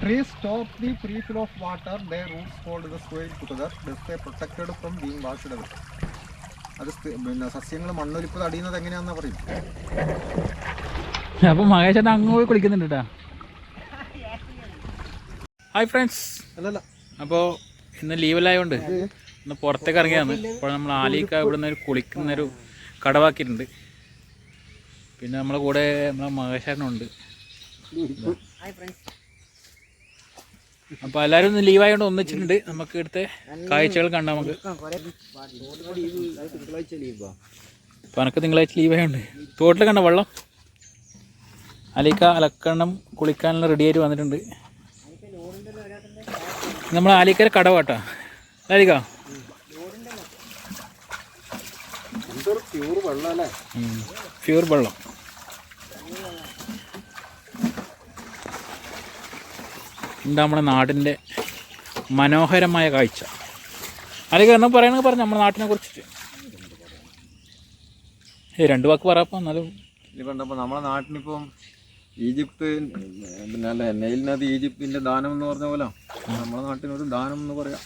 trees stop the free flow of water, their roots hold the soil together, thus they protected from being washed away. അത് പിന്നെ സസ്യങ്ങൾ മണ്ണൊലിപ്പ് തടയുന്നത് എങ്ങനെയാണെന്ന് പറയും? അപ്പോൾ മഹേഷ് അങ്ങ് പോയി കുളിക്കുന്നുണ്ട് കേട്ടോ ഹായ് ഫ്രണ്ട്സ് അല്ലല്ല. അപ്പോൾ ഇന്ന് ലീവല്ലായതുകൊണ്ട് ഇന്ന് പുറത്തേക്ക് ഇറങ്ങിയാണ് ഇപ്പോൾ നമ്മൾ ആലിക്ക ഇവിടുന്ന് ഒരു കുളിക്കുന്നൊരു കടവാക്കിയിട്ടുണ്ട്. പിന്നെ നമ്മളെ കൂടെ നമ്മളെ മഹേഷേട്ടനുണ്ട് അപ്പോൾ എല്ലാവരും ഒന്ന് ലീവായതുകൊണ്ട് ഒന്നിച്ചിട്ടുണ്ട്. നമുക്ക് ഇവിടുത്തെ കാഴ്ചകൾ കണ്ടാൽ നമുക്ക്. അപ്പോൾ എനക്ക് തിങ്കളാഴ്ച ലീവായതുകൊണ്ട് തോട്ടിൽ കണ്ട വെള്ളം. അലിക്ക അലക്കണം കുളിക്കാനുള്ള റെഡി ആയിട്ട് വന്നിട്ടുണ്ട്. നമ്മൾ ആലിക്കര കടവാട്ടാ എന്തൊരു പ്യൂർ വെള്ളം. എന്താ നമ്മുടെ നാടിന്റെ മനോഹരമായ കാഴ്ച. അല്ലെങ്കിൽ എന്നാ പറയണമെങ്കിൽ പറഞ്ഞു നമ്മുടെ നാട്ടിനെ കുറിച്ചിട്ട്. ഏ രണ്ട് വാക്ക് പറയാപ്പോൾ എന്നാലും. ഇപ്പം നമ്മുടെ നാട്ടിനിപ്പം ഈജിപ്ത് പിന്നെ അല്ലേ നെയിൽ നദി ഈജിപ്തിന്റെ ദാനം എന്ന് പറഞ്ഞ പോലെ നമ്മുടെ നാട്ടിനൊരു ദാനം എന്ന് പറയാം.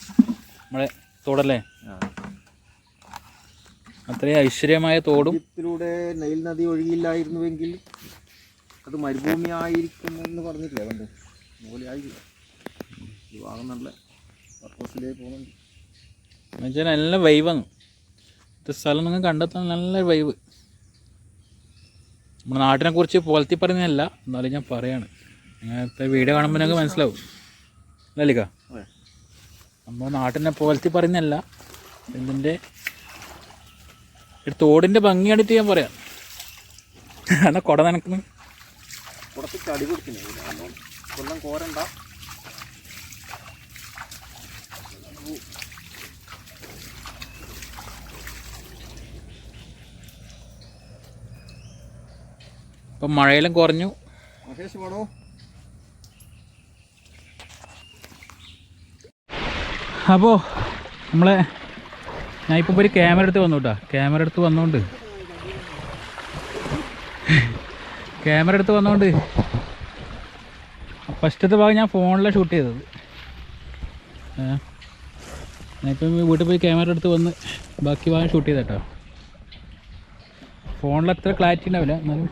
നമ്മളെ തോടല്ലേ? അത്രയും ഐശ്വര്യമായ തോടും. ഈജിപ്തിലൂടെ നെയിൽ നദി ഒഴുകിയില്ലായിരുന്നുവെങ്കിൽ അത് മരുഭൂമി ആയിരിക്കും എന്ന് പറഞ്ഞിട്ടില്ലേ? കണ്ട്? ആയിരിക്കും. ഈ ഭാഗം നല്ല പർപ്പസിലേക്ക് പോകുന്നുണ്ട്. എന്നുവെച്ചാൽ നല്ല വൈവാണ് ഇത് സ്ഥലം നിങ്ങൾ കണ്ടെത്താൻ നല്ല വൈവ് നമ്മുടെ നാട്ടിനെ കുറിച്ച് പോലത്തി പറയുന്നതല്ല എന്നാലും ഞാൻ പറയാണ്. അങ്ങനത്തെ വീഡിയോ കാണുമ്പോൾ ഞങ്ങൾക്ക് മനസ്സിലാവും. ലലിക അതെ. നമ്മുടെ നാട്ടിനെ പോലത്തി പറയുന്നതല്ല ഇതിന്റെ ഒരു തോടിന്റെ ഭംഗി കണ്ടിട്ട് ഞാൻ പറയാം. എന്നാ കുട നനക്കുന്നു കുറച്ച് ചടി കൊടുക്കുന്നു കൊല്ലം കോരണ്ട. ഇപ്പം മഴയെല്ലാം കുറഞ്ഞു. മഹേഷ് പാടോ അപ്പോൾ നമ്മളെ ഞാൻ ഇപ്പോൾ ഒരു ക്യാമറ എടുത്ത് വന്നു കേട്ടോ ക്യാമറ എടുത്ത് വന്നോണ്ട്. ക്യാമറ എടുത്ത് വന്നോണ്ട് ഫസ്റ്റത്തെ ഭാഗം ഞാൻ ഫോണിലാണ് ഷൂട്ട് ചെയ്തത്. ഞാനിപ്പം വീട്ടിൽ പോയി ക്യാമറ എടുത്ത് വന്ന് ബാക്കി ഭാഗം ഷൂട്ട് ചെയ്ത കേട്ടോ ഫോണിൽ അത്ര ക്ലാരിറ്റി ഉണ്ടാവില്ല എന്നാലും.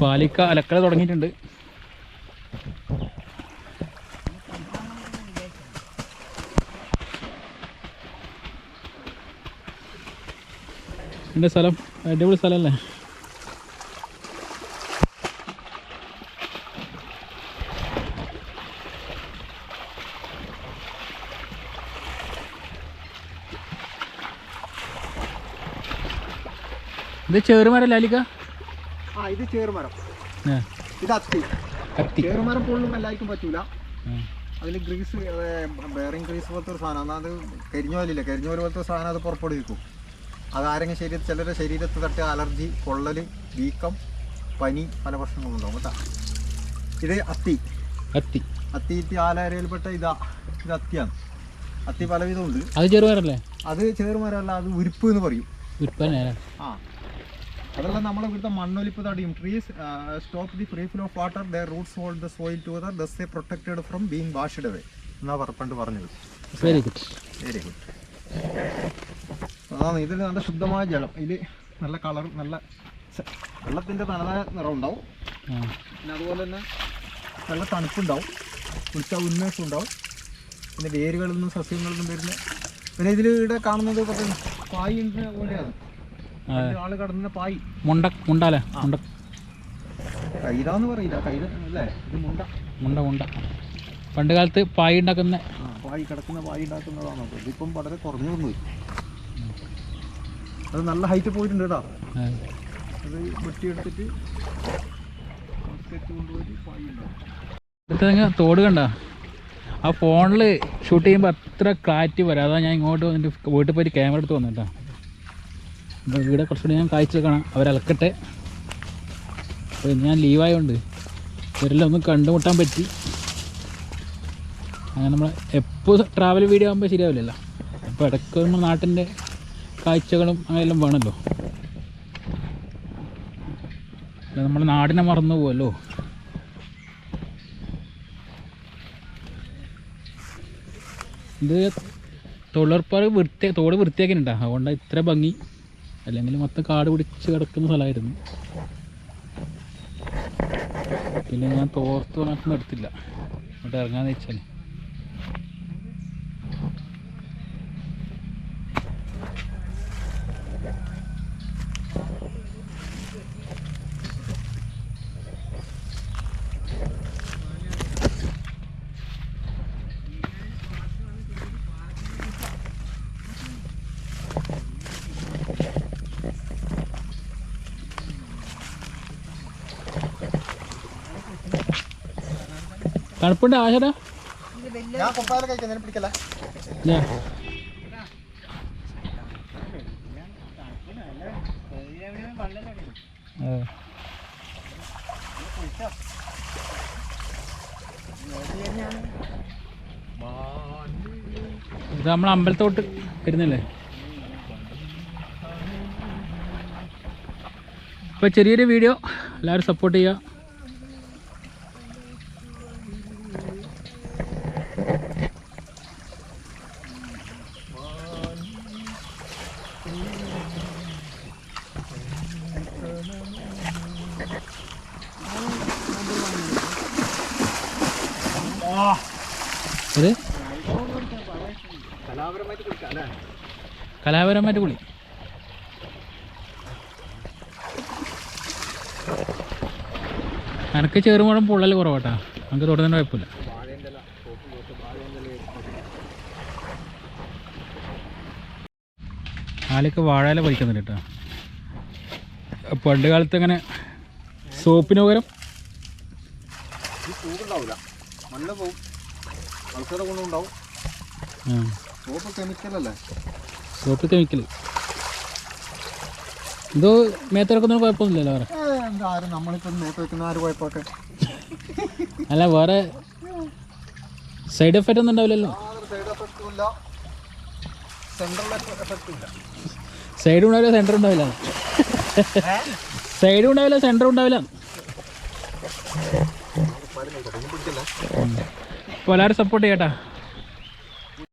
പാലിക്ക അലക്കള തുടങ്ങിയിട്ടുണ്ട്. എന്റെ സ്ഥലം? അടിപൊളി സ്ഥലമല്ലേ ഇത് ചേറുമരം ലാലിക്ക ആ ഇത് ചേറുമരം ഇത് അത്തി. അത്തി. ചേറുമരം പൊള്ളും എല്ലാവർക്കും പറ്റൂല. അതിൽ ഗ്രീസ് ബെയറിംഗ് ഗ്രീസ് പോലത്തെ ഒരു സാധനം. അത് കരിഞ്ഞോലില്ല കരിഞ്ഞോൽ പോലത്തെ സാധനം അത് പുറപ്പെടുവിക്കും അത് ആരെങ്കിലും ശരീരത്തിൽ ചിലരുടെ ശരീരത്ത് തട്ടിയ അലർജി പൊള്ളൽ വീക്കം പനി പല പ്രശ്നങ്ങളും ഉണ്ടാവും കേട്ടോ. ഇത് അത്തി. അത്തി. അത്തി ഇത്തി ആലാരയിൽപ്പെട്ട ഇതാ. ഇത് അത്തിയാണ്. അത്തി പലവിധമുണ്ട്. അത് ചെറുമരല്ലേ അത് ചെറുമരല്ല അത് ഉരുപ്പ് എന്ന് പറയും. ഉരുപ്പ് ആ. അതെല്ലാം നമ്മളെ ഇവിടുത്തെ മണ്ണൊലിപ്പ് തടയും. Trees stop the free flow of water the roots hold the soil together thus a protected from being washed away എന്നാ പണ്ട് പറഞ്ഞത്. വെരി ഗുഡ് വെരി ഗുഡ് അതാണ് ഇതിൽ നല്ല ശുദ്ധമായ ജലം. ഇതിൽ നല്ല കളർ നല്ല വെള്ളത്തിന്റെ വെള്ളത്തിന്റെ തനതായ നിറം ഉണ്ടാവും പിന്നെ അതുപോലെ തന്നെ നല്ല തണുപ്പുണ്ടാവും. കുളിച്ചാൽ ഉന്മേഷം ഉണ്ടാവും പിന്നെ വേരുകളിൽ നിന്നും സസ്യങ്ങളിൽ നിന്നും വരുന്ന പിന്നെ ഇതിൽ ഇവിടെ കാണുന്നത് കുറച്ച് പായി പോലെയാണ്. ആൾ കടന്ന പായി. മുണ്ട മുണ്ടാലേ മുണ്ട. കൈതാന്ന് പറയില്ല. കൈത അല്ലേ? ഇത് മുണ്ട. മുണ്ട മുണ്ട. പണ്ട് കാലത്ത് പായി ഉണ്ടാക്കുന്ന പായി കിടക്കുന്ന പായി ഉണ്ടാക്കുന്നതാണ്? ഇതിപ്പം വളരെ കുറഞ്ഞു വന്നു. അത് നല്ല ഹൈറ്റ് പോയിട്ടുണ്ട് കേട്ടോ. അത് വെട്ടിയെടുത്തിട്ട് basket കൊണ്ടുപോയി പായി ഉണ്ടാവും തോട് കണ്ട? ആ ഫോണിൽ ഷൂട്ട് ചെയ്യുമ്പോൾ അത്ര ക്ലാരിറ്റി വരാം. അതാ ഞാൻ ഇങ്ങോട്ട് വന്നിട്ട് വീട്ടിൽ പോയിട്ട് ക്യാമറ എടുത്ത് വന്നു കേട്ടോ അപ്പോൾ ഇവിടെ കുറച്ചുകൂടി ഞാൻ കാഴ്ച കാണാം. അവരലക്കട്ടെ അപ്പോൾ ഞാൻ ലീവായതുകൊണ്ട് ഇവരെല്ലാം ഒന്ന് കണ്ടുമുട്ടാൻ പറ്റി. അങ്ങനെ നമ്മൾ എപ്പോൾ ട്രാവൽ വീഡിയോ ആകുമ്പോൾ ശരിയാവില്ലല്ലോ. അപ്പോൾ ഇടയ്ക്ക് നമ്മൾ നാട്ടിന്റെ കാഴ്ചകളും അങ്ങനെയെല്ലാം വേണമല്ലോ നമ്മുടെ നാടിനെ മറന്നു പോവല്ലോ. ഇത് തൊഴിലുറപ്പാർ വൃത്തി തോട് വൃത്തിയാക്കിയിട്ടുണ്ടോ? അതുകൊണ്ട് ഇത്ര ഭംഗി. അല്ലെങ്കിൽ മൊത്തം കാട് പിടിച്ച് കിടക്കുന്ന സ്ഥലമായിരുന്നു. പിന്നെ ഞാൻ തോർത്ത് വന്നിട്ടൊന്നും എടുത്തില്ല. അങ്ങോട്ട് ഇറങ്ങാന്ന് വെച്ചാൽ തണുപ്പുണ്ട് ആശടാ ഞാൻ കൊപ്പാല കഴിക്കുന്നതിന് പിടിക്കല്ല? ഞാൻ ആ. ഇത് നമ്മൾ അമ്പലത്തോട്ട് വരുന്നില്ലേ? ഇപ്പൊ ചെറിയൊരു വീഡിയോ. എല്ലാവരും സപ്പോർട്ട് ചെയ്യുക. കലാപരമായിട്ട് കുളി. എനക്ക് ചെറുമുഴം പൊള്ളൽ കുറവാട്ടാ. നമുക്ക് തുടങ്ങുന്ന കുഴപ്പമില്ല. ആലൊക്കെ വാഴയില പറിക്കുന്നില്ല കേട്ടോ പണ്ട് കാലത്ത് അങ്ങനെ സോപ്പിന് പകരം മണ്ണ് പോവും. മത്സര ഗുണമുണ്ടാവും ആ, സോപ്പ് കെമിക്കലല്ലേ സോപ്പ് കെമിക്കൽ ഇത് മേത്തിറക്കുന്ന കുഴപ്പമൊന്നുമില്ലല്ലോ വേറെ ആരും വെക്കുന്ന ആര് കുഴപ്പമൊക്കെ. അല്ല വേറെ സൈഡ് എഫക്റ്റ് ഒന്നും ഉണ്ടാവില്ലല്ലോ. സൈഡ് ഉണ്ടാവില്ല സെന്റർ ഉണ്ടാവില്ല. സൈഡ് ഉണ്ടാവില്ല സെന്റർ ഉണ്ടാവില്ല. അപ്പോൾ സപ്പോർട്ട് ചെയ്യട്ടാ.